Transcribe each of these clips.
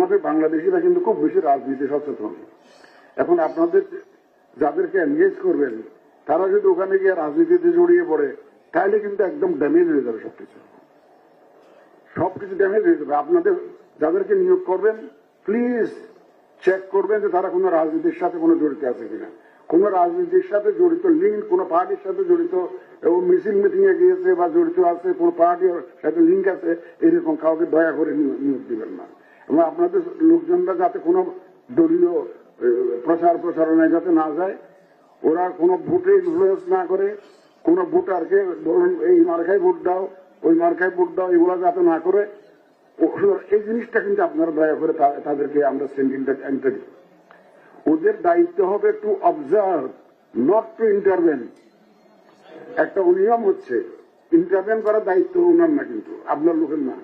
আমাদের বাংলাদেশিরা কিন্তু খুব বেশি রাজনীতি সচেতন। এখন আপনাদের যাদেরকে এনগেজ করবেন, তারা যদি ওখানে গিয়ে রাজনীতিতে জড়িয়ে পড়ে, তাহলে কিন্তু একদম ড্যামেজ হয়ে যাবে সবকিছু। সবকিছু ড্যামেজ হয়ে যাবে। আপনাদের যাদেরকে নিয়োগ করবেন প্লিজ চেক করবেন যে তারা কোনো রাজনীতির সাথে কোনো জড়িত আছে কিনা। কোন রাজনীতির সাথে জড়িত লিঙ্ক কোন পার্টির সাথে জড়িত এবং মিছিল মিটিং এ গিয়েছে বা জড়িত আছে, কোন পার্টির সাথে লিঙ্ক আছে, এরকম কাউকে দয়া করে নিয়োগ নিয়োগ দিবেন না। এবং আপনাদের লোকজনরা যাতে কোনো দলীয় প্রচার প্রচারণায় যাতে না যায়, ওরা কোনো ভোটে ইনফ্লুয়েন্স না করে, কোন ভোটারকে বলুন, এই মার্কায় ভোট দাও, ওই মার্কায় ভোট দাও, এগুলো যাতে না করে এই জিনিসটা কিন্তু আপনারা দয়া করে তাদেরকে আমরা সেন্ডিংটা আনতে দিই। ওদের দায়িত্ব হবে to observe not to intervene একটা অনিয়ম হচ্ছে ইন্টারভেন করার দায়িত্ব ওনার না কিন্তু, আপনার লোকের না।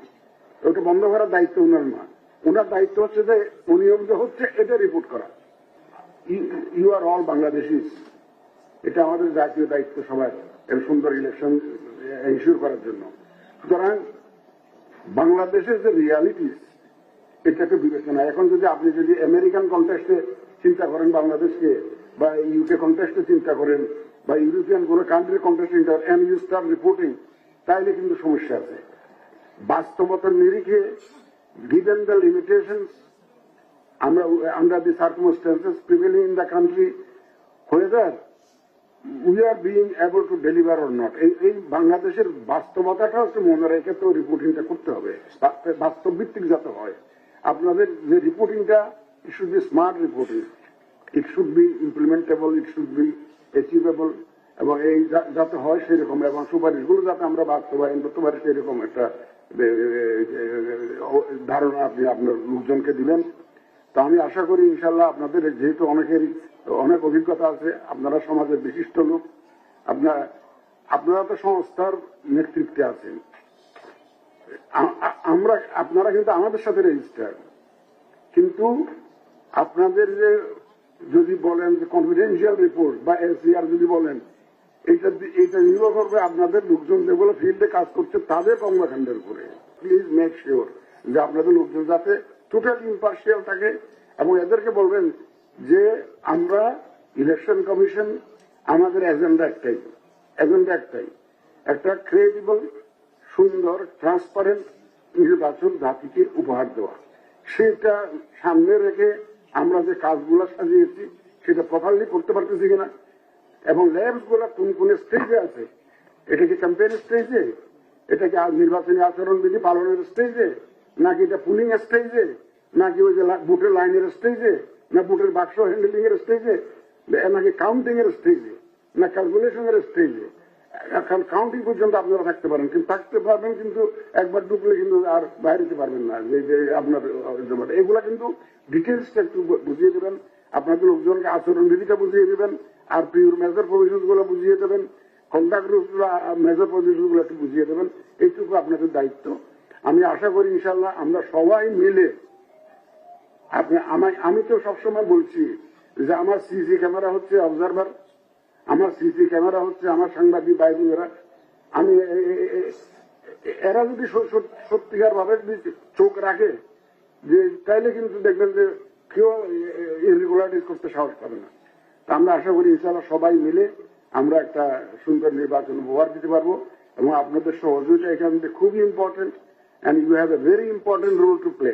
ওটা বন্ধ করার দায়িত্ব ওনার না। ওনার দায়িত্ব হচ্ছে যে অনিয়ম যে হচ্ছে এটা রিপোর্ট করা। ইউ আর অল বাংলাদেশি এটা আমাদের জাতীয় দায়িত্ব সবার, এর সুন্দর ইলেকশন ইস্যুর করার জন্য। সুতরাং বাংলাদেশের যে রিয়ালিটিস এটাকে বিবেচনা। এখন যদি আপনি যদি আমেরিকান কন্টেস্টে চিন্তা করেন বাংলাদেশকে, বা ইউকে কন্টেস্টে চিন্তা করেন, বা ইউরোপিয়ান কোন কান্ট্রির কন্টেস্টে চিন্তা করেন ইউ স্টার রিপোর্টিং তাইলে কিন্তু সমস্যা আছে। বাস্তবতার নিরিখে গিভেন দ্য লিমিটেশনস আমরা under the circumstances prevailing in the country whether we are being able to deliver or not এই বাংলাদেশের বাস্তবতাটা হচ্ছে মনে রেখে তো রিপোর্টিংটা করতে হবে। বাস্তব ভিত্তিক যাতে হয়। আপনাদের যে রিপোর্টিংটা it should be smart reporting it should be implementable it should be achievable এবং এই যাতে হয় সেরকম, এবং সুপারিশগুলো যাতে আমরা বাস্তবায়ন করতে পারি, সেরকম একটা ধারণা আপনি আপনার লোকজনকে দিলেন। তা আমি আশা করি ইনশাল্লাহ আপনাদের, যেহেতু অনেকের অনেক অভিজ্ঞতা আছে, আপনারা সমাজের বিশিষ্ট লোক আপনার আপনারা তো সংস্থার নেতৃত্বে আছেন। আমরা, আপনারা কিন্তু আমাদের সাথে রেজিস্টার কিন্তু আপনাদের যে, যদি বলেন যে কনফিডেন্সিয়াল রিপোর্ট বা এসিআর যদি বলেন এটা এটা নির্ভর করবে আপনাদের লোকজন যেগুলো ফিল্ডে কাজ করছে, তাদের কর্মকাণ্ডের উপরে। প্লিজ মেক শিওর যে আপনাদের লোকজন যাতে টোটাল ইম্পার্সিয়াল থাকে এবং এদেরকে বলবেন যে আমরা ইলেকশন কমিশন আমাদের এজেন্ডা একটাই এজেন্ডা একটাই। একটা ক্রেডিবল সুন্দর ট্রান্সপারেন্ট নির্বাচন জাতিকে উপহার দেওয়া। সেটা সামনে রেখে আমরা যে কাজগুলো সাজিয়েছি, সেটা প্রপারলি করতে পারতেছি কিনা এবং ল্যাবসগুলা কোন কোন স্টেজে আছে? এটা কি ক্যাম্পেইন স্টেজে এটা কি নির্বাচনী আচরণ বিধি পালনের স্টেজে নাকি এটা পুলিং স্টেজে নাকি ওই যে ভোটের লাইনের স্টেজে না বুটের বাক্স হ্যান্ডেলিং এর স্টেজে নাকি কাউন্টিং এর স্টেজে না ক্যালকুলেশন এর স্টেজে এখন কাউন্টিং পর্যন্ত আপনারা থাকতে পারেন, কিন্তু থাকতে পারবেন কিন্তু একবার ঢুকলে কিন্তু আর বাইরে যেতে পারবেন না, যে যে আপনার, এগুলা কিন্তু ডিটেলসটা একটু বুঝিয়ে দেবেন, আপনাদের লোকজনকে আচরণ বিধিটা বুঝিয়ে দেবেন আর পিওর মেজর প্রভিশনগুলো বুঝিয়ে দেবেন কন্ট্যাক্ট মেজর প্রভিশনগুলো একটু বুঝিয়ে দেবেন, এইটুকু আপনাদের দায়িত্ব। আমি আশা করি ইনশাল্লাহ আমরা সবাই মিলে, আপনি, আমি তো সবসময় বলছি যে আমার সিসি ক্যামেরা হচ্ছে অবজারভার আমার সিসি ক্যামেরা হচ্ছে আমার সাংবাদিক ভাই বোনেরা আমি এরা যদি সত- সত- সত্যিকার ভাবে চোখ রাখে, যে তাইলে কিন্তু দেখবেন যে কেউ ইরেগুলারিটিস করতে সাহস পাবে না। আমরা আশা করি ইনশাল্লাহ সবাই মিলে আমরা একটা সুন্দর নির্বাচন উপহার দিতে পারব এবং আপনাদের সহযোগিতা এখান থেকে খুবই important and you have a very important role to play